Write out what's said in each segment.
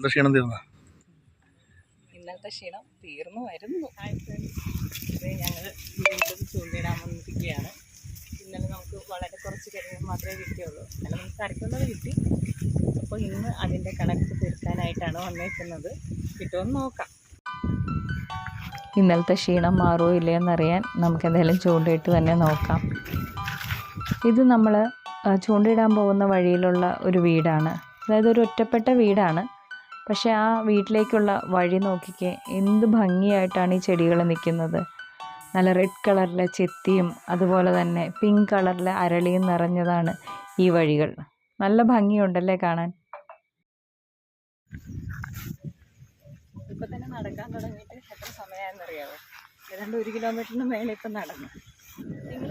എന്താ ക്ഷീണം തീർന്ന? ഇന്നലത്തെ ക്ഷീണം തീർന്നു വരുന്നു. ഞങ്ങൾ വീണ്ടും ചൂണ്ടിടാൻ വന്നിരിക്കുകയാണ്. ഇന്നലെ നമുക്ക് വളരെ കുറച്ച് കരിമീൻ മാത്രമേ കിട്ടിയുള്ളൂ. അല്ല നമുക്ക് കരയ്ക്കുന്നത് കിട്ടി. അപ്പോൾ ഇന്ന് അതിന്റെ കണക്ക് തീർക്കാനായിട്ടാണ് വന്നേക്കുന്നത്. കിട്ടുമെന്ന് നോക്കാം. ഇന്നലത്തെ ക്ഷീണം മാറുമോ ഇല്ലയെന്നറിയാൻ നമുക്ക് എന്തായാലും ചൂണ്ടയിട്ട് തന്നെ നോക്കാം. ഇത് നമ്മൾ ചൂണ്ടയിടാൻ പോകുന്ന വഴിയിലുള്ള ഒരു വീടാണ്. അതായത് ഒരു ഒറ്റപ്പെട്ട വീടാണ്. പക്ഷേ ആ വീട്ടിലേക്കുള്ള വഴി നോക്കിക്കേ എന്ത് ഭംഗിയായിട്ടാണ് ഈ ചെടികൾ നിൽക്കുന്നത്. നല്ല റെഡ് കളറിലെ ചെത്തിയും അതുപോലെ തന്നെ പിങ്ക് കളറിലെ അരളിയും നിറഞ്ഞതാണ് ഈ വഴികൾ. നല്ല ഭംഗിയുണ്ടല്ലേ കാണാൻ? തന്നെ നടക്കാൻ എത്ര ഒരു കിലോമീറ്ററിന് നടന്നു. നിങ്ങൾ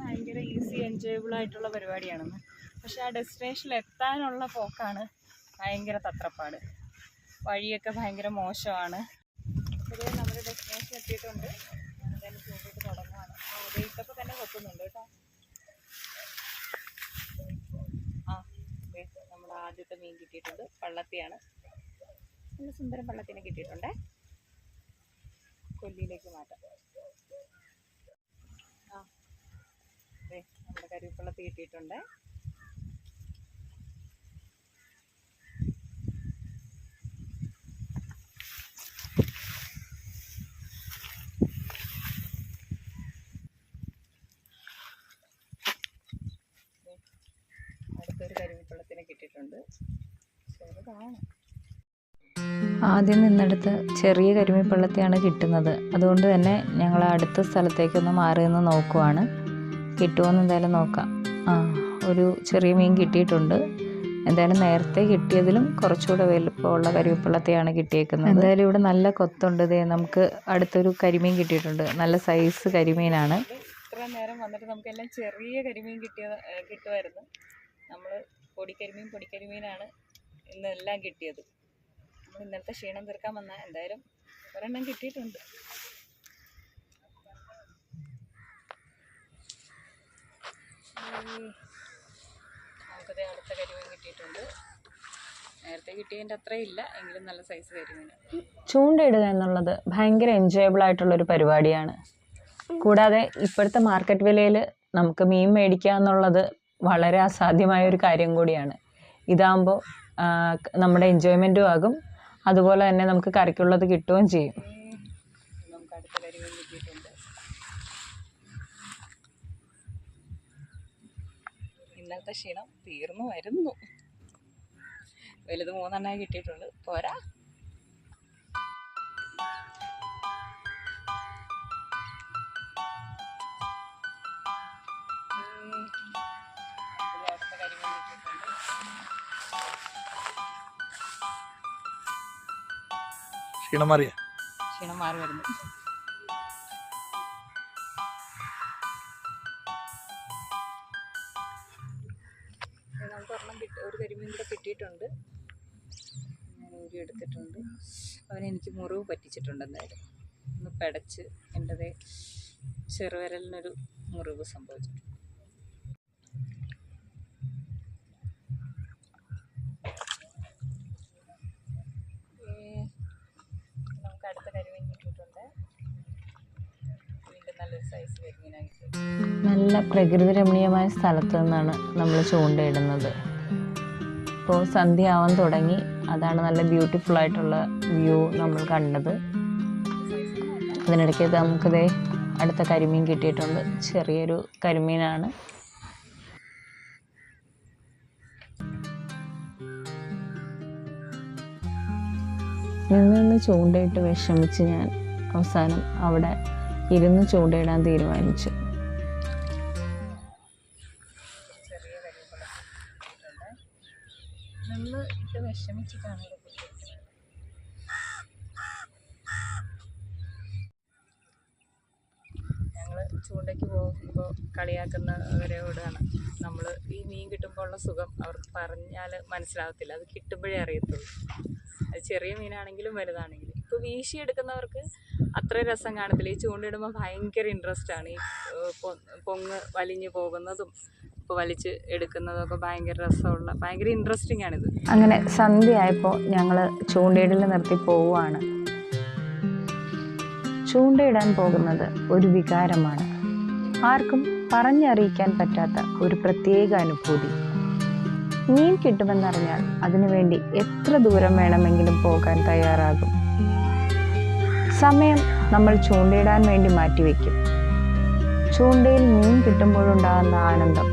ഭയങ്കര ഈസി എൻജോയബിൾ ആയിട്ടുള്ള പരിപാടിയാണെന്ന്. പക്ഷെ ആ ഡെസ്റ്റിനേഷനിൽ എത്താനുള്ള പോക്കാണ് ഭയങ്കര തത്രപ്പാട്. വഴിയൊക്കെ ഭയങ്കര മോശമാണ്. ഇത് നമ്മുടെ ഡെസ്റ്റിനേഷൻ എത്തിയിട്ടുണ്ട്. എന്തായാലും ചൂണ്ടിട്ട് തുടങ്ങുവാണ്. ആ തന്നെ കൊത്തുന്നുണ്ട് കേട്ടോ. ആ നമ്മുടെ ആദ്യത്തെ മീൻ കിട്ടിയിട്ടുണ്ട്. പള്ളത്തിയാണ്. നല്ല സുന്ദരം പള്ളത്തിനെ കിട്ടിയിട്ടുണ്ടേ. കൊല്ലിയിലേക്ക് മാറ്റാം. ആ നമ്മുടെ കരിപ്പള്ളത്തി കിട്ടിയിട്ടുണ്ട് അടുത്തൊരു കരിമീപ്പള്ളത്തിനെ കിട്ടിയിട്ടുണ്ട്. ചെറുതാണ് ആദ്യം നിന്നെടുത്ത് ചെറിയ കരിമീപ്പള്ളത്തെയാണ് കിട്ടുന്നത്. അതുകൊണ്ട് തന്നെ ഞങ്ങൾ അടുത്ത സ്ഥലത്തേക്കൊന്ന് മാറി നിന്ന് നോക്കുവാണ്. കിട്ടുമോയെന്ന് എന്തായാലും നോക്കാം. ആ ഒരു ചെറിയ മീൻ കിട്ടിയിട്ടുണ്ട്. എന്തായാലും നേരത്തെ കിട്ടിയതിലും കുറച്ചുകൂടെ വലുപ്പമുള്ള കരിവേപ്പിള്ളത്തെയാണ് കിട്ടിയേക്കുന്നത്. എന്തായാലും ഇവിടെ നല്ല കൊത്തുണ്ട് ഇതേ നമുക്ക് അടുത്തൊരു കരിമീൻ കിട്ടിയിട്ടുണ്ട്. നല്ല സൈസ് കരിമീനാണ്. ഇത്ര നേരം വന്നിട്ട് നമുക്കെല്ലാം ചെറിയ കരിമീൻ കിട്ടിയ കിട്ടുമായിരുന്നു. നമ്മൾ പൊടിക്കരിമീൻ പൊടിക്കരിമീനാണ് ഇന്നെല്ലാം കിട്ടിയത്. നമ്മൾ ഇന്നലത്തെ ക്ഷീണം തീർക്കാൻ വന്ന എന്തായാലും ഒരെണ്ണം കിട്ടിയിട്ടുണ്ട്. നമുക്കത് അടുത്ത കരിമീൻ കിട്ടിയിട്ടുണ്ട്. നേരത്തെ കിട്ടിയതിന്റെ അത്രയില്ല എങ്കിലും നല്ല സൈസ് കരിമീനാണ്. ചൂണ്ടയിടുക എന്നുള്ളത് ഭയങ്കര എൻജോയബിൾ ആയിട്ടുള്ള ഒരു പരിപാടിയാണ്. കൂടാതെ ഇപ്പോഴത്തെ മാർക്കറ്റ് വിലയിൽ നമുക്ക് മീൻ മേടിക്കുക എന്നുള്ളത് വളരെ അസാധ്യമായ ഒരു കാര്യം കൂടിയാണ്. ഇതാകുമ്പോൾ നമ്മുടെ എൻജോയ്മെന്റും ആകും. അതുപോലെ തന്നെ നമുക്ക് കറിക്കുള്ളത് കിട്ടുകയും ചെയ്യും. ഇന്നലത്തെ ക്ഷീണം തീർന്നു വരുന്നു. വലുത് മൂന്നെണ്ണമായി കിട്ടിയിട്ടുണ്ട് പോരാ. ക്ഷീണം മാറിയ? ക്ഷീണം മാറി വരുന്നു. നമുക്ക് ഒരെണ്ണം കിട്ടി ഒരു കരിമീൻ കൂടെ കിട്ടിയിട്ടുണ്ട്. ഞാൻ ഊരി എടുത്തിട്ടുണ്ട്. അവൻ എനിക്ക് മുറിവ് പറ്റിച്ചിട്ടുണ്ട് എന്തായാലും ഒന്ന് പെടച്ച് എന്റെതേ ചെറുവിരലിനൊരു മുറിവ് സംഭവിച്ചിട്ടുണ്ട് ഏ, നമുക്ക് അടുത്ത കരിമീൻ കിട്ടിയിട്ടുണ്ട് വീണ്ടും നല്ലൊരു സൈസ് കരിമീനാണ് കിട്ടിയത് നല്ല പ്രകൃതി രമണീയമായ സ്ഥലത്ത് നിന്നാണ് നമ്മൾ ചൂണ്ടയിടുന്നത്. ഇപ്പോൾ സന്ധ്യ ആവാൻ തുടങ്ങി. അതാണ് നല്ല ബ്യൂട്ടിഫുൾ ആയിട്ടുള്ള വ്യൂ നമ്മൾ കണ്ടത്. അതിനിടയ്ക്ക് നമുക്കിതേ അടുത്ത കരിമീൻ കിട്ടിയിട്ടുണ്ട്. ചെറിയൊരു കരിമീനാണ്. നിന്ന് ചൂണ്ടയിട്ട് വിഷമിച്ച് ഞാൻ അവസാനം അവിടെ ഇരുന്ന് ചൂണ്ടയിടാൻ തീരുമാനിച്ചു. ഞങ്ങൾ ചൂണ്ടയ്ക്ക് പോകുമ്പോൾ കളിയാക്കുന്നവരോടാണ് നമ്മൾ ഈ മീൻ കിട്ടുമ്പോൾ ഉള്ള സുഖം അവർക്ക് പറഞ്ഞാൽ മനസ്സിലാവത്തില്ല. അത് കിട്ടുമ്പോഴേ അറിയത്തുള്ളൂ. അത് ചെറിയ മീനാണെങ്കിലും വലുതാണെങ്കിലും. ഇപ്പോൾ വീശിയെടുക്കുന്നവർക്ക് അത്ര രസം കാണത്തില്ല. ഈ ചൂണ്ടയിടുമ്പോൾ ഭയങ്കര ഇൻട്രസ്റ്റ് ആണ്. ഈ പൊങ്ങ് വലിഞ്ഞു പോകുന്നതും റോപ്പ് വലിച്ച് എടുക്കുന്നതൊക്കെ ഭയങ്കര രസമുള്ള ഭയങ്കര ഇൻട്രസ്റ്റിംഗ് ആണിത്. അങ്ങനെ സന്ധ്യയായപ്പോൾ ഞങ്ങൾ ചൂണ്ടയിടൽ നിർത്തി പോവുകയാണ് ചൂണ്ടയിടാൻ പോകുന്നത് ഒരു വികാരമാണ്. ആർക്കും പറഞ്ഞറിയിക്കാൻ പറ്റാത്ത ഒരു പ്രത്യേക അനുഭൂതി. മീൻ കിട്ടുമെന്നറിഞ്ഞാൽ അതിനുവേണ്ടി എത്ര ദൂരം വേണമെങ്കിലും പോകാൻ തയ്യാറാകും. സമയം നമ്മൾ ചൂണ്ടയിടാൻ വേണ്ടി മാറ്റിവെക്കും ചൂണ്ടയിൽ മീൻ കിട്ടുമ്പോഴുണ്ടാകുന്ന ആനന്ദം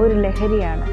ഒരു ലഹരിയാണ്.